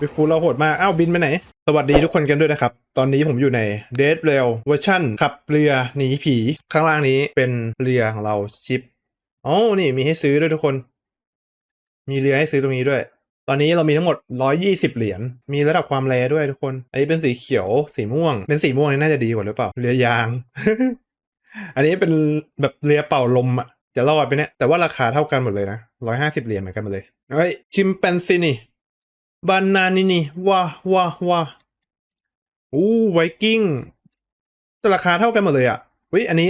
วิฟูเราโหดมาก อ้าวบินไปไหน สวัสดีทุกคนกันด้วยนะครับ ตอนนี้ผมอยู่ใน Dead Rail เวอร์ชั่นขับเรือหนีผี ข้างล่างนี้เป็นเรือของเราชิปอ๋อนี่มีให้ซื้อด้วยทุกคน มีเรือให้ซื้อตรงนี้ด้วย ตอนนี้เรามีทั้งหมด 120 เหรียญ มีระดับความแรงด้วยทุกคน อันนี้เป็นสีเขียว สีม่วง เป็นสีม่วงนี่น่าจะดีกว่าหรือเปล่า เรือยาง อันนี้เป็นแบบเรือเป่าลมอะจะรอดไปเนี่ย แต่ว่าราคาเท่ากันหมดเลยนะ 150 เหรียญเหมือนกันหมดเลย เฮ้ย ชิมแปนซินี่ บานานินี่ว้าว้าว้าอู้ไวกิ้งแต่ราคาเท่ากันหมดเลยอะเฮ้ยอันนี้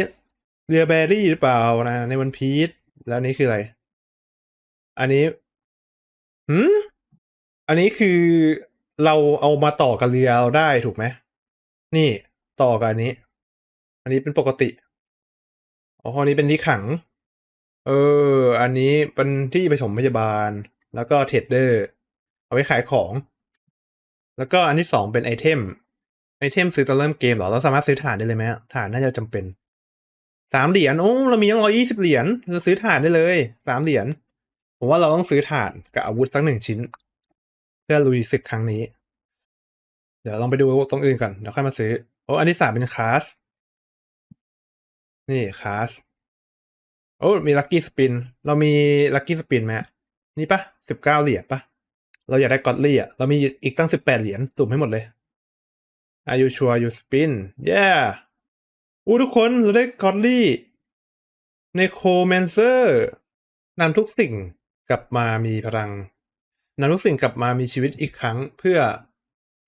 เรือแบรี่หรือเปล่านะ ในวันพีชแล้วนี้คืออะไร อันนี้หืมอันนี้คือเราเอามาต่อกับเรือเราได้ถูกไหมนี่ต่อกับอันนี้ อันนี้เป็นปกติอ๋ออันนี้เป็นที่ขัง เออ อันนี้เป็นที่ไปถมพยาบาล แล้วก็เทรดเดอร์ เอาไว้ขายของ แล้วก็อันที่สองเป็นไอเทม ไอเทมซื้อตอนเริ่มเกมเหรอ เราสามารถซื้อถ่านได้เลยไหมอะถ่านน่าจะจำเป็น สามเหรียญ โอ้ เรามีตั้งร้อยี่สิบเหรียญ เราซื้อถ่านได้เลย สามเหรียญ ผมว่าเราต้องซื้อถ่านกับอาวุธสักหนึ่งชิ้น เพื่อลุยศึกครั้งนี้ เดี๋ยวลองไปดูตรงอื่นก่อน เดี๋ยวค่อยมาซื้อ โอ้ อันที่สามเป็นคลาส นี่คลาส โอ้ มีลัคกี้สปิน เรามีลัคกี้สปินไหมนี่ปะสิบเก้าเหรียญปะ เราอยากได้กอตลี่อะ เรามีอีกตั้งสิบแปดเหรียญสุ่มให้หมดเลย Are you sure you spin yeah อู้ทุกคนเราได้กอตลี่ในโคแมนเซอร์นำทุกสิ่งกลับมามีพลังนำทุกสิ่งกลับมามีชีวิตอีกครั้งเพื่อ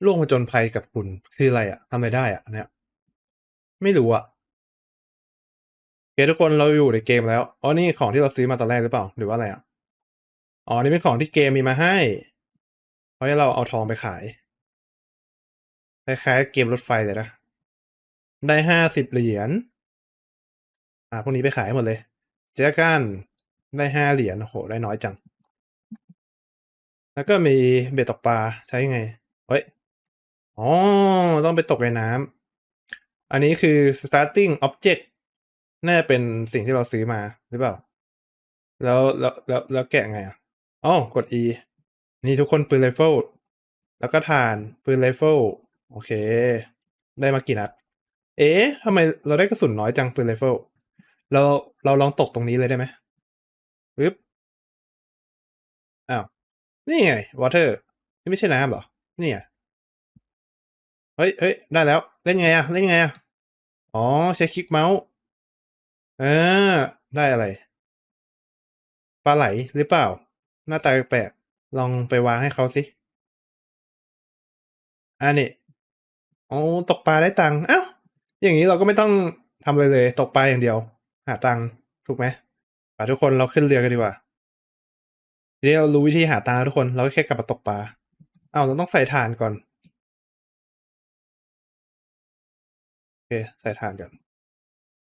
ร่วมผจญภัยกับคุณ คืออะไรอะทำอะไรได้อะเนี่ย ไม่รู้อะเคทุกคนเราอยู่ในเกมแล้ว อ๋อ นี่ของที่เราซื้อมาตอนแรกหรือเปล่า หรือว่าอะไรอะอ๋อ นี่เป็นของที่เกมมีมาให้ ราะให้เราเอาทองไปขาย คล้ายๆเกมรถไฟเลยนะ ได้ห้าสิบเหรียญ อ่า พวกนี้ไปขายหมดเลย เจ้ากันได้ห้าเหรียญ โอ้โห ได้น้อยจัง แล้วก็มีเบ็ดตกปลาใช้ไง เฮ้ย อ๋อ ต้องไปตกในน้ำ อันนี้คือ starting object น่าจะเป็นสิ่งที่เราซื้อมาหรือเปล่า แล้วแล้วแล้วแล้วแกะไงอะอ๋อกด E นี่ทุกคนปืนไรเฟิลแล้วก็ฐานปืนไรเฟิลโอเค ได้มากี่นัด เอ๊ะทำไมเราได้กระสุนน้อยจังปืนไรเฟิลเราเราลองตกตรงนี้เลยได้ไหมปึ๊บอ้าวนี่ไงวอเตอร์นี่ไม่ใช่น้ำเหรอนี่ไงเฮ้ยเฮ้ยได้แล้ว เล่นไงอะเล่นไงอะอ๋อ ใช้คลิกเมาส์เออ ได้อะไรปลาไหลหรือเปล่า หน้าตาแปลก ลองไปวางให้เขาสิอันนี้อ๋อตกปลาได้ตังค์อ้าวอย่างนี้เราก็ไม่ต้องทำอะไรเลย ตกปลาอย่างเดียว หาตังค์ถูกไหมไปทุกคนเราขึ้นเรือกันดีกว่า ทีนี้เรารู้วิธีหาตังค์แล้วทุกคน เราก็แค่กลับมาตกปลาอ้าวเราต้องใส่ถ่านก่อนโอเคใส่ถ่านก่อน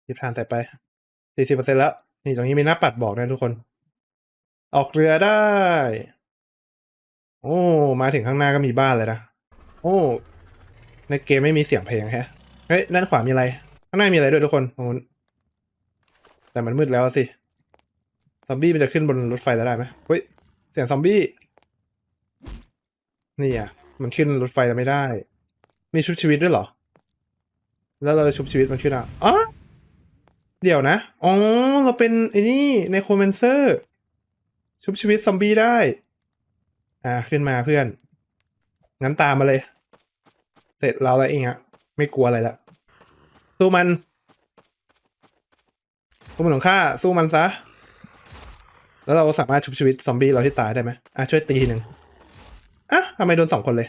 หยิบถ่านใส่ไปสี่สิบเปอร์เซ็นแล้ว นี่ตรงนี้มีหน้าปัดบอกด้วยทุกคน ออกเรือได้ โอ้ มาถึงข้างหน้าก็มีบ้านเลยนะ โอ้ ในเกมไม่มีเสียงเพลงแฮะ เฮ้ย ด้านขวามีอะไร ข้างหน้ามีอะไรด้วยทุกคนตรงนู้แต่มันมืดแล้วสิ ซอมบี้มันจะขึ้นบนรถไฟแล้วได้ไหมเฮ้ย เสียงซอมบี้ นี่อะ มันขึ้นรถไฟแล้วไม่ได้ มีชุบชีวิตด้วยเหรอ แล้วเราจะชุบชีวิตมันขึ้นอะอ๋อเดี๋ยวนะ อ๋อ เราเป็นไอ้นี่ในโคเมนเซอร์ ชุบชีวิตซอมบี้ได้ อ่าขึ้นมาเพื่อน งั้นตามมาเลย เสร็จเราแล้วเองอะไม่กลัวอะไรละสู้มันสู้มันของข้าสู้มันซะ แล้วเราสามารถชุบชีวิตซอมบี้เราที่ตายได้ไหมอะช่วยตีทีหนึ่งอะทำไมโดนสองคนเลย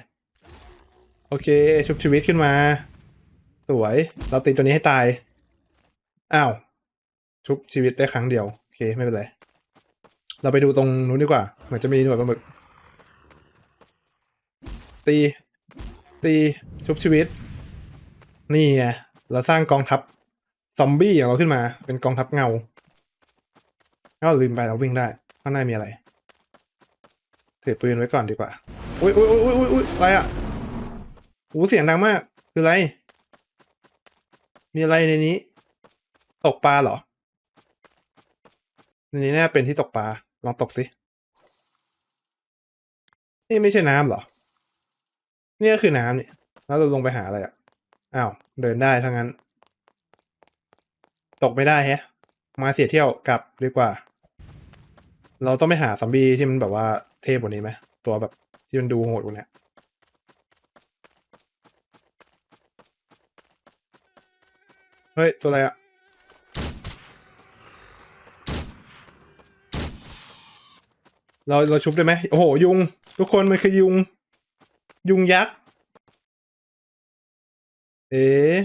โอเค ชุบชีวิตขึ้นมา สวย เราตีตัวนี้ให้ตาย อ้าว ชุบชีวิตได้ครั้งเดียว โอเค ไม่เป็นไร เราไปดูตรงนู้นดีกว่า เหมือนจะมีหน่วยปลาหมึก ตี ตีชุบชีวิต นี่ไงเราสร้างกองทัพซอมบี้ของเราขึ้นมา เป็นกองทัพเงาก็ลืมไปเราวิ่งได้ข้างหน้ามีอะไรถือปืนไว้ก่อนดีกว่าอุ้ยอุ้ยอุ้ยอุ้ยอุ้ยอะไรอะโอ้เสียงดังมาก คืออะไร มีอะไรในนี้ ตกปลาเหรอ ในนี้น่าเป็นที่ตกปลา ลองตกสิ นี่ไม่ใช่น้ำเหรอ นี่ก็คือน้ำนี่แล้วเราลงไปหาอะไรอะ อ้าว เดินได้ทั้งนั้น ตกไม่ได้แฮะ มาเสียเที่ยวกลับดีกว่า เราต้องไปหาซอมบี้ที่มันแบบว่าเทพกว่านี้ไหมตัวแบบที่มันดูโหดกว่านี้เฮ้ย ตัวอะไรอะเราเราชุบได้ไหมโอ้โห ยุง ทุกคนมันคือยุง ยุงยักษ์ เอ๊ะ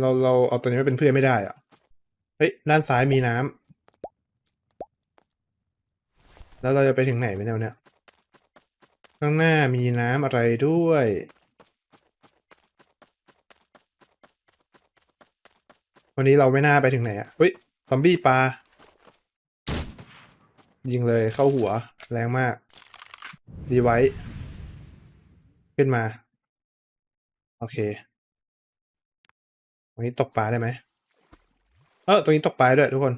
เราเราเอาตัวนี้มาเป็นเพื่อนไม่ได้อะเฮ้ย ด้านซ้ายมีน้ำ แล้วเราจะไปถึงไหนไหมเนี่ยวันเนี่ย ข้างหน้ามีน้ำอะไรด้วย วันนี้เราไม่น่าไปถึงไหนอะเฮ้ย ซอมบี้ปลา ยิงเลยเข้าหัวแรงมาก ดีไว้ ขึ้นมา โอเค ตรงนี้ตกปลาได้ไหมเออตรงนี้ตกปลาด้วยทุกคน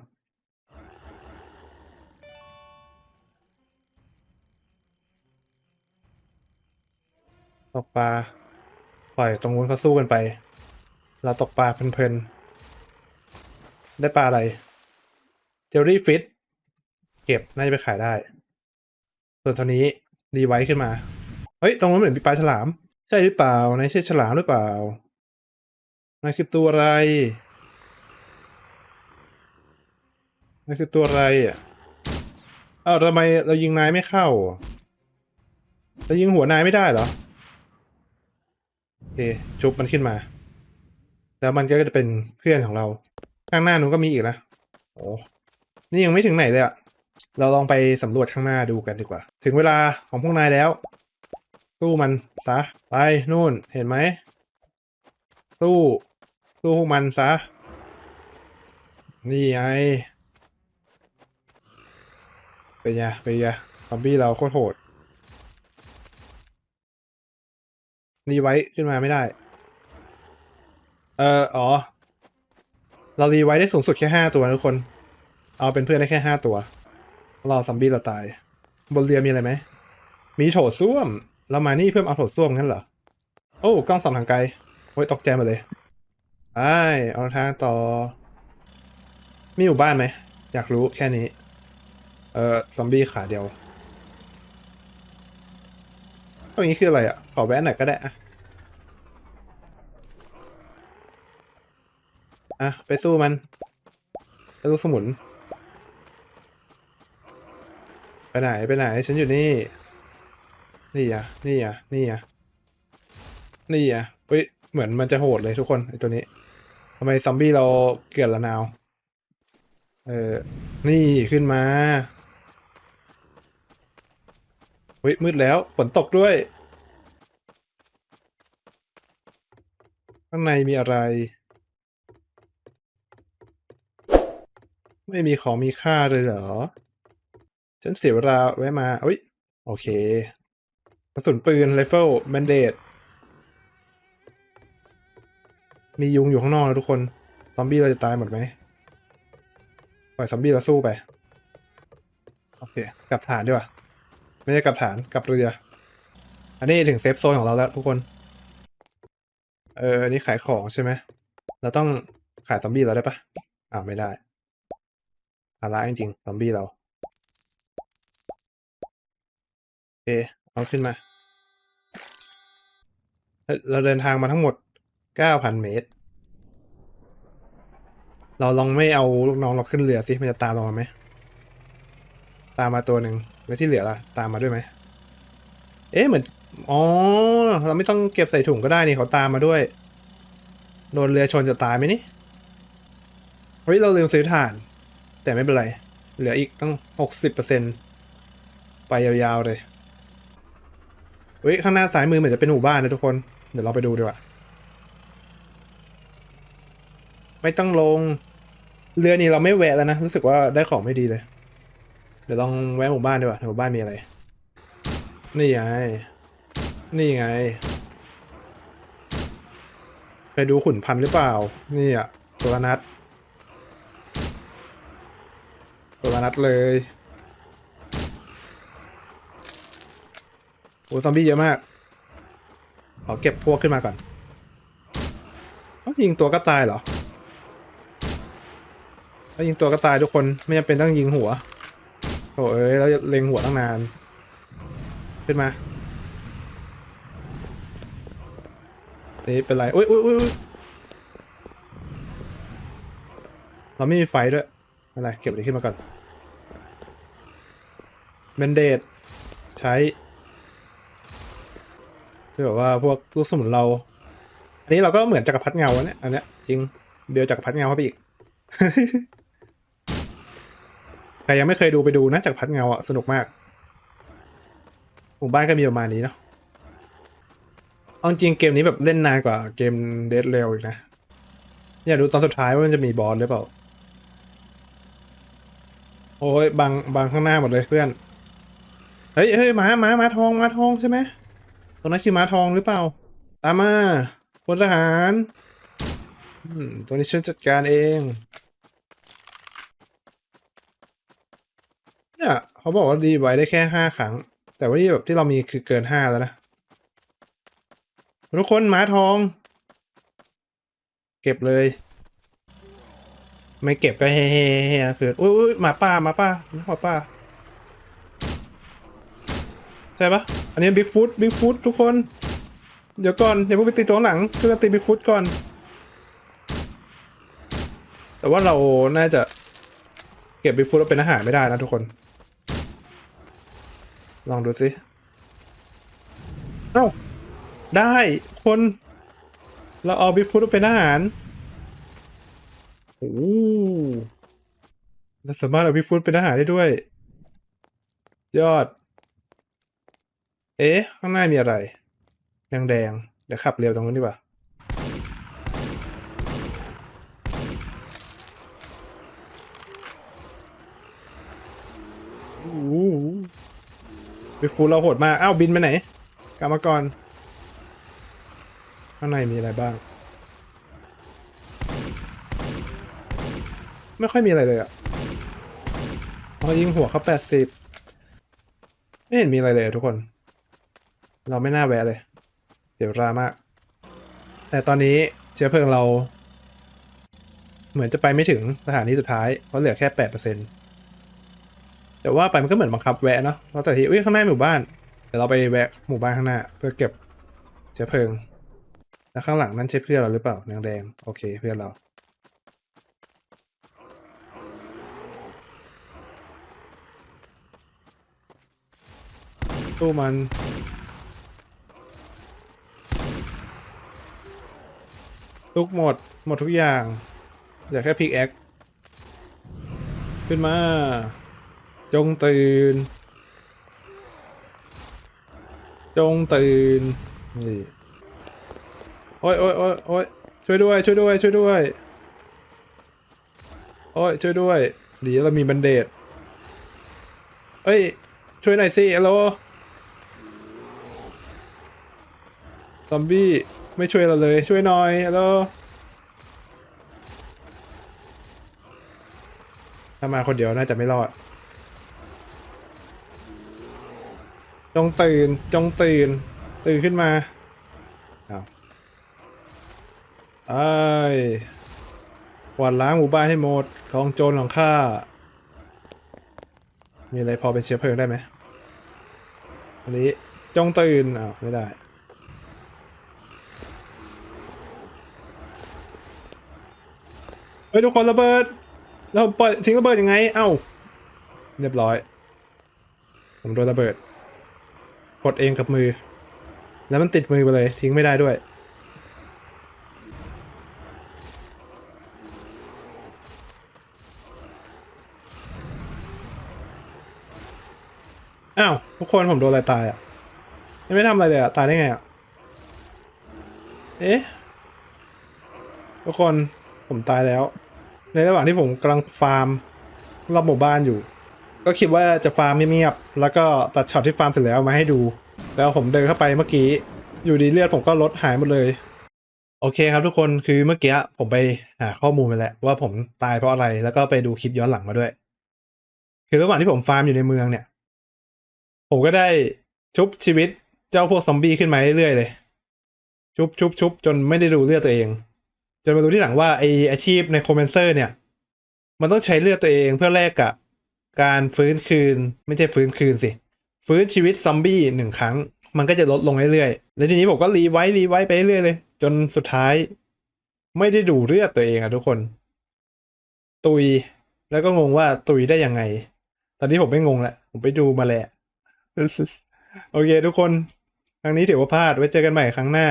ตกปลาปล่อยตรงนู้นเขาสู้กันไป เราตกปลาเพลินๆ ได้ปลาอะไร เจลลี่ฟิต เก็บน่าจะไปขายได้ ส่วนตัวนี้รีไว้ขึ้นมา เฮ้ยตรงนู้นเหมือนมีปลาฉลาม ใช่หรือเปล่านายใช่ฉลามหรือเปล่านายคือตัวอะไรนายคือตัวอะไรอะอ้าวทำไมเรายิงนายไม่เข้าเรายิงหัวนายไม่ได้เหรอโอเคชุบมันขึ้นมา แล้วมันก็จะเป็นเพื่อนของเรา ข้างหน้านู้นก็มีอีกนะโอ้นี่ยังไม่ถึงไหนเลยอะเราลองไปสำรวจข้างหน้าดูกันดีกว่า ถึงเวลาของพวกนายแล้ว สู้มันซะไปนู่นเห็นไหมสู้สู้พวกมันซะ นี่ไงเป็นไงเป็นไงซอมบี้เราโคตรโหดรีไว้ขึ้นมาไม่ได้ เอออ๋อ เรารีไว้ได้สูงสุดแค่ห้าตัวทุกคน เอาเป็นเพื่อนได้แค่ห้าตัวรอซอมบี้เราตาย บนเรือมีอะไรไหม มีโถส้วม เรามานี่เพื่อเอาโถส้วมงั้นเหรอ โอ้กล้องส่องทางไกลโอ้ยตกใจมาเลยไปเอาทางต่อ มีหมู่บ้านไหม อยากรู้แค่นี้ เออซอมบี้ขาเดียวตรงนี้คืออะไรอะ ขอแวะหน่อยก็ได้อะอะ ไปสู้มันไปสู้สมุน ไปไหน ไปไหน ฉันอยู่นี่ นี่อะนี่อะนี่อะนี่อะเฮ้ยเหมือนมันจะโหดเลยทุกคนไอตัวนี้ทำไมซอมบี้เราเกลือละนาวเออนี่ขึ้นมาเฮ้ยมืดแล้วฝนตกด้วย ข้างในมีอะไร ไม่มีของมีค่าเลยเหรอ ฉันเสียเวลาแวะมาอุ้ย โอเค กระสุนปืนไรเฟิลแบนเดดมียุงอยู่ข้างนอกนะทุกคน ซอมบี้เราจะตายหมดไหมปล่อยซอมบี้เราสู้ไป โอเค กลับฐานดีกว่า ไม่ได้กลับฐานกลับเรือ อันนี้ถึงเซฟโซนของเราแล้วทุกคน เออ อันนี้ขายของใช่ไหม เราต้องขายซอมบี้เราได้ปะอ่าวไม่ได้ภาระจริงๆซอมบี้เรา โอเค เอาขึ้นมา เราเดินทางมาทั้งหมด9,000เมตร เราลองไม่เอาลูกน้องเราขึ้นเรือสิ มันจะตามเรามาไหม ตามมาตัวหนึ่งแล้วที่เหลือล่ะ ตามมาด้วยไหม เอ๊ะเหมือน อ๋อ เราไม่ต้องเก็บใส่ถุงก็ได้นี่เขาตามมาด้วย โดนเรือชนจะตายไหมนี่ เฮ้ย เราลืมซื้อถ่าน แต่ไม่เป็นไร เหลืออีกตั้งหกสิบเปอร์เซ็นไปยาวๆเลย ฮ้ยข้างหน้าซ้ายมือเหมือนจะเป็นหมู่บ้านนะทุกคน เดี๋ยวเราไปดูดีกว่า ไม่ต้องลง เรือนี้เราไม่แวะแล้วนะ รู้สึกว่าได้ของไม่ดีเลย เดี๋ยวลองแวะหมู่บ้านดีกว่า หมู่บ้านมีอะไร นี่ไง นี่ไงไปดูขุนพันหรือเปล่า นี่อะตัวนัดตัวนัดเลย อ้ซอมบี้เยอะมาก ขอเก็บพวกขึ้นมาก่อนอยิงตัวก็ตายเหรอถ้ายิงตัวก็ตายทุกคนไม่จำเป็นต้องยิงหัวโอ้เอ้ยแล้วเล็งหัวตั้งนาน ขึ้นมานี่เป็นไรอุ้ยอุ้ยอุ้ยอุ๊ยเราไม่มีไฟด้วยอะไรเก็บอะไรขึ้นมาก่อนเบนเดดใช้ คือแบบว่าพวกลูกสมุนเรา อันนี้เราก็เหมือนจักรพรรดิเงาเนี่ยอันเนี้ยจริงเดียวจักรพรรดิเงาเข้าไปอีกใครยังไม่เคยดูไปดูนะจักรพรรดิเงาอะสนุกมากหมู่บ้านก็มีประมาณนี้เนาะเอาจริงเกมนี้แบบเล่นนานกว่าเกมเดดเรลอีกนะอยากดูตอนสุดท้ายว่ามันจะมีบอสหรือเปล่า โอ้ยบังบังข้างหน้าหมดเลยเพื่อน เฮ้ยเฮ้ยหมาหมาหมาทองหมาทองใช่ไหม ตรงนั้นคือหมาทองหรือเปล่า ตามมาพลทหารตัวนี้ฉันจัดการเองเนี่ยเขาบอกว่าดีไว้ได้แค่ห้าครั้ง แต่ว่าที่แบบที่เรามีคือเกินห้าแล้วนะ ทุกคนหมาทอง เก็บเลย ไม่เก็บก็เฮ้เฮ้เฮ้คืออุ้ยอุ้ยหมาป่าหมาป่าหมาป่า ใช่ปะอันนี้บิ๊กฟุตบิ๊กฟุตทุกคน เดี๋ยวก่อนอย่าเพิ่งไปตีตัวหลังช่วยกันตีบิ๊กฟุตก่อน แต่ว่าเราน่าจะเก็บบิ๊กฟุตแล้วเป็นอาหารไม่ได้นะทุกคน ลองดูสิเอ้าได้คนเราเอาบิ๊กฟุตเป็นอาหารโอ้เราสามารถเอาบิ๊กฟุตเป็นอาหารได้ด้วย ยอด เอ๊ะ ข้างหน้ามีอะไร แดงๆเดี๋ยวขับเร็วตรงนู้นดีกว่า โอ้โหบิ๊กฟุตเราโหดมาก อ้าว บินไปไหน กลับมาก่อน ข้างในมีอะไรบ้าง ไม่ค่อยมีอะไรเลยอะพอยิงหัวเขาแปดสิบ ไม่เห็นมีอะไรเลยทุกคน เราไม่น่าแวะเลย เดี๋ยวรามาก แต่ตอนนี้เชื้อเพลิงเรา เหมือนจะไปไม่ถึงสถานีสุดท้าย เพราะเหลือแค่แปดเปอร์เซ็นต์แต่ว่าไปมันก็เหมือนบังคับแวะเนาะเราแต่ทีอุ้ยข้างหน้าหมู่บ้านเดี๋ยวเราไปแวะหมู่บ้านข้างหน้า เพื่อเก็บเชื้อเพลิง แล้วข้างหลังนั่นใช่เพื่อนเราหรือเปล่าแดงแดงโอเคเพื่อนเราตู้มัน ทุกหมด หมดทุกอย่างเหลือแค่พิกแอคขึ้นมา จงตื่น จงตื่น นี่ โอ้ยโอ้ยโอ้ยโอ้ยช่วยด้วย ช่วยด้วย ช่วยด้วย โอ้ย ช่วยด้วย ดีเรามีบันเดดเอ้ย ช่วยหน่อยสิฮัลโหลซอมบี้ ไม่ช่วยเราเลย ช่วยหน่อยฮัลโหลถ้ามาคนเดียวน่าจะไม่รอด จงตื่น จงตื่น ตื่นขึ้นมาอ้าวไอ้กวาดล้างหมู่บ้านให้หมดกองโจรของข้า มีอะไรพอเป็นเชื้อเพลิงได้ไหมอันนี้จงตื่นอ้าวไม่ได้ ฮ้ยทุกคนระเบิด เราปล่อยทิ้งระเบิดยังไง เอ้า เรียบร้อย ผมโดนระเบิด กดเองกับมือ แล้วมันติดมือไปเลย ทิ้งไม่ได้ด้วย อ้าว ทุกคนผมโดนอะไรตายอะยังไม่ทำอะไรเลยอะ ตายได้ไงอะ เอ๊ะทุกคนผมตายแล้ว ในระหว่างที่ผมกำลังฟาร์มรอบหมู่บ้านอยู่ ก็คิดว่าจะฟาร์มเงียบๆแล้วก็ตัดช็อตที่ฟาร์มเสร็จแล้วมาให้ดู แล้วผมเดินเข้าไปเมื่อกี้ อยู่ดีเลือดผมก็ลดหายหมดเลย โอเคครับทุกคนคือเมื่อกี้ผมไปหาข้อมูลมาแล้วว่าผมตายเพราะอะไรแล้วก็ไปดูคลิปย้อนหลังมาด้วย คือระหว่างที่ผมฟาร์มอยู่ในเมืองเนี่ย ผมก็ได้ชุบชีวิตเจ้าพวกซอมบี้ขึ้นมาเรื่อยๆเลย ชุบชุบชุบจนไม่ได้ดูเลือดตัวเอง จนมารู้ที่หลังว่าไออาชีพในโคเมนเซอร์เนี่ย มันต้องใช้เลือดตัวเองเพื่อแลกกับการฟื้นคืนไม่ใช่ฟื้นคืนสิ ฟื้นชีวิตซอมบี้หนึ่งครั้ง มันก็จะลดลงเรื่อยๆ แล้วทีนี้ผมก็รีไว้รีไว้ไปเรื่อยเลย จนสุดท้าย ไม่ได้ดูเลือดตัวเองอะทุกคน ตุยแล้วก็งงว่าตุยได้ยังไง ตอนนี้ผมไม่งงละผมไปดูมาแหละ โอเคทุกคน ครั้งนี้ถือว่าพลาดไว้เจอกันใหม่ครั้งหน้า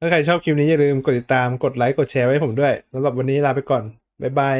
ถ้าใครชอบคลิปนี้อย่าลืมกดติดตามกดไลค์กดแชร์ไว้ให้ผมด้วยสำหรับวันนี้ลาไปก่อน บ๊ายบาย